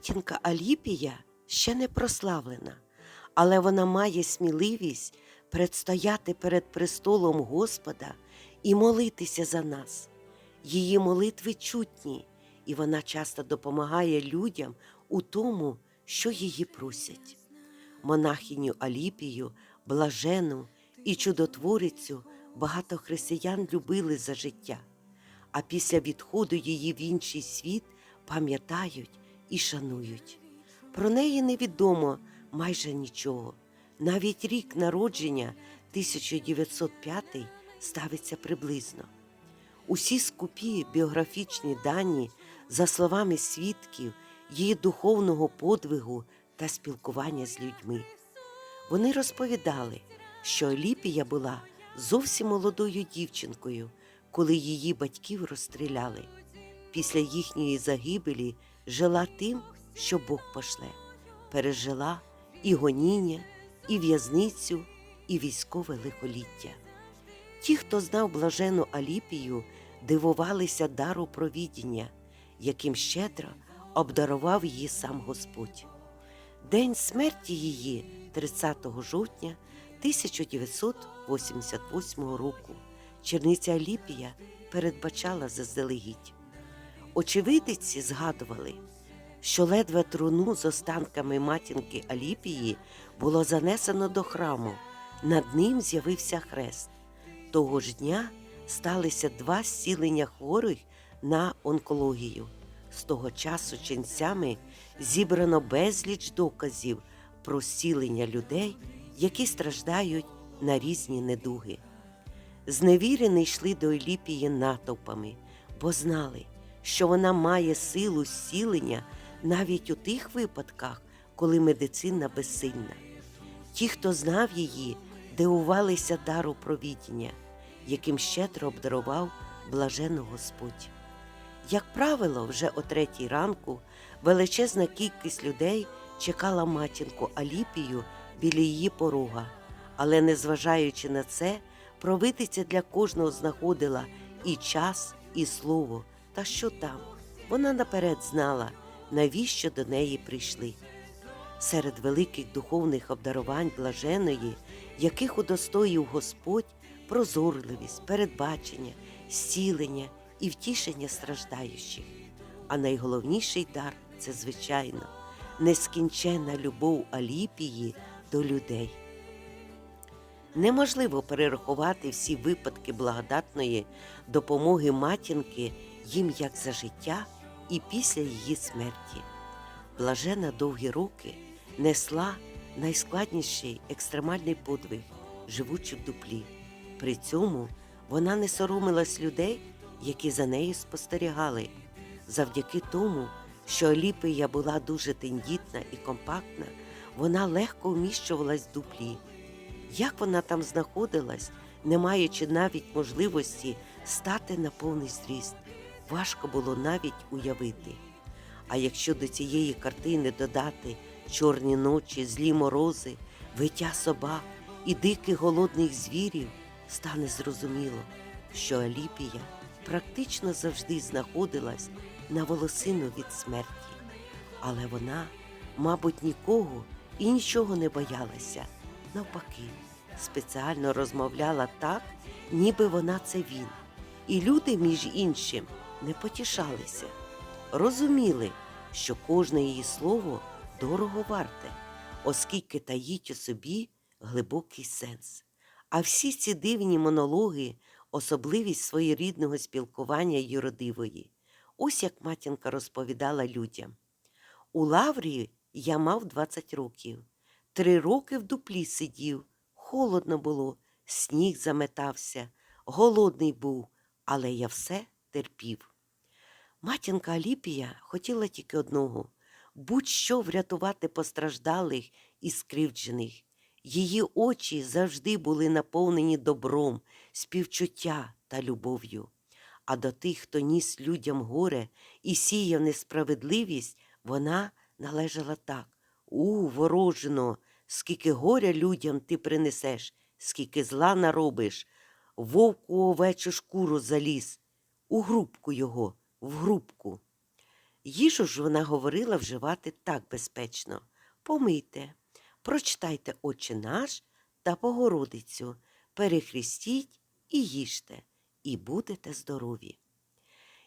Тінка Аліпія ще не прославлена, але вона має сміливість предстояти перед престолом Господа і молитися за нас. Її молитви чутні, і вона часто допомагає людям у тому, що її просять. Монахиню Аліпію, блажену і чудотворицю багато християн любили за життя, а після відходу її в інший світ пам'ятають і шанують. Про неї невідомо майже нічого. Навіть рік народження 1905 ставиться приблизно. Усі скупі біографічні дані, за словами свідків, її духовного подвигу та спілкування з людьми. Вони розповідали, що Оліпія була зовсім молодою дівчинкою, коли її батьків розстріляли. Після їхньої загибелі жила тим, що Бог пошле, пережила і гоніння, і в'язницю, і військове лихоліття. Ті, хто знав блажену Аліпію, дивувалися дару провідіння, яким щедро обдарував її сам Господь. День смерті її 30 жовтня 1988 року черниця Аліпія передбачала заздалегідь. Очевидиці згадували, що ледве труну з останками матінки Аліпії було занесено до храму, над ним з'явився хрест. Того ж дня сталися два зцілення хворих на онкологію. З того часу ченцями зібрано безліч доказів про зцілення людей, які страждають на різні недуги. Зневірені йшли до Еліпії натовпами, бо знали, що вона має силу зцілення навіть у тих випадках, коли медицина безсильна. Ті, хто знав її, дивувалися дару провідіння, яким щедро обдарував блажену Господь. Як правило, вже о третій ранку величезна кількість людей чекала матінку Аліпію біля її порога, але, незважаючи на це, провидиця для кожного знаходила і час, і слово, та що там. Вона наперед знала, навіщо до неї прийшли. Серед великих духовних обдарувань блаженої, яких удостоїв Господь прозорливість, передбачення, зцілення і втішення страждаючих. А найголовніший дар це, звичайно, нескінченна любов Аліпії до людей. Неможливо перерахувати всі випадки благодатної допомоги матінки їм як за життя і після її смерті. Блажена довгі роки несла найскладніший екстремальний подвиг, живучи в дуплі. При цьому вона не соромилась людей, які за нею спостерігали. Завдяки тому, що Оліпія була дуже тендітна і компактна, вона легко вміщувалась в дуплі. Як вона там знаходилась, не маючи навіть можливості стати на повний зріст, важко було навіть уявити. А якщо до цієї картини додати чорні ночі, злі морози, виття собак і диких голодних звірів, стане зрозуміло, що Аліпія практично завжди знаходилась на волосину від смерті. Але вона, мабуть, нікого і нічого не боялася. Навпаки, спеціально розмовляла так, ніби вона це він. І люди, між іншим, не потішалися, розуміли, що кожне її слово дорого варте, оскільки таїть у собі глибокий сенс. А всі ці дивні монологи особливість своєрідного спілкування юродивої. Ось як матінка розповідала людям. У Лаврії я мав 20 років. Три роки в дуплі сидів, холодно було, сніг заметався, голодний був, але я все терпів. Матінка Аліпія хотіла тільки одного будь-що врятувати постраждалих і скривджених. Її очі завжди були наповнені добром, співчуття та любов'ю. А до тих, хто ніс людям горе і сіяв несправедливість, вона належала так У, ворожино, скільки горя людям ти принесеш, скільки зла наробиш, вовку овечу шкуру заліз, у грубку його, в грубку. Їжу ж вона говорила вживати так безпечно. Помийте, прочитайте Отче наш та Богородицю, перехрестіть і їжте, і будете здорові.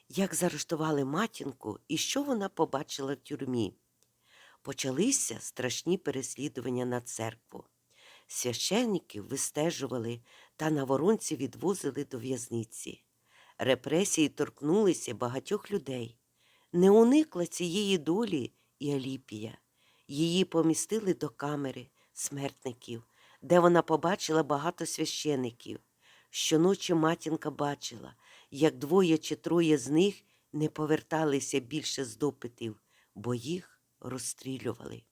Як заарештували матінку і що вона побачила в тюрмі? Почалися страшні переслідування на церкву. Священників вистежували та на воронці відвозили до в'язниці. Репресії торкнулися багатьох людей. Не уникла цієї долі і Аліпія. Її помістили до камери смертників, де вона побачила багато священиків. Щоночі матінка бачила, як двоє чи троє з них не поверталися більше з допитів, бо їх розстрілювали.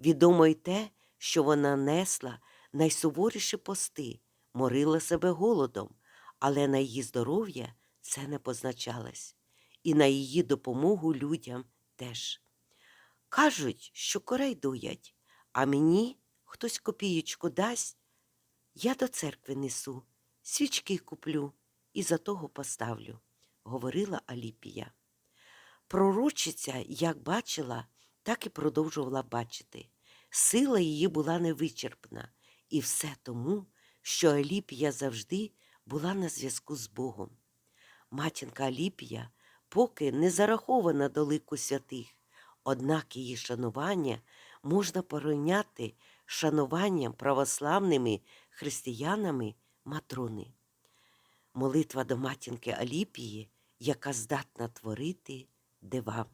Відомо й те, що вона несла найсуворіші пости, морила себе голодом, але на її здоров'я це не позначалось, і на її допомогу людям теж. Кажуть, що корей дуять, а мені хтось копієчку дасть, я до церкви несу, свічки куплю і за того поставлю, говорила Аліпія. Пророчиця, як бачила, так і продовжувала бачити. Сила її була невичерпна, і все тому, що Аліпія завжди була на зв'язку з Богом. Матінка Аліпія поки не зарахована до лику святих, однак її шанування можна порівняти шануванням православними християнами Матрони. Молитва до матінки Аліпії, яка здатна творити дива.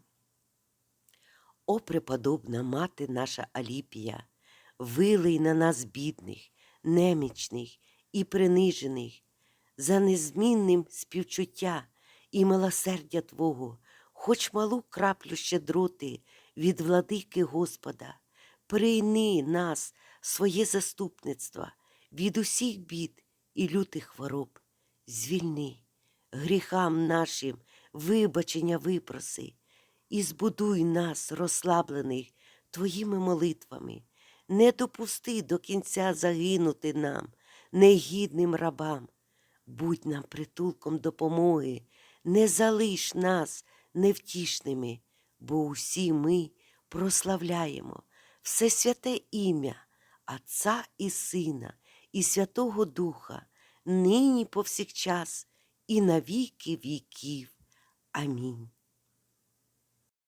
О, преподобна мати наша Аліпія, вилий на нас бідних, немічних і принижених, за незмінним співчуття і милосердя Твого, хоч малу краплю щедроти від владики Господа, прийни нас, своє заступництво від усіх бід і лютих хвороб, звільни гріхам нашим вибачення випроси і збудуй нас, розслаблених Твоїми молитвами, не допусти до кінця загинути нам, негідним рабам. Будь нам притулком допомоги, не залиш нас невтішними, бо усі ми прославляємо все святе ім'я Отця і Сина, і Святого Духа, нині повсякчас, і на віки віків. Амінь.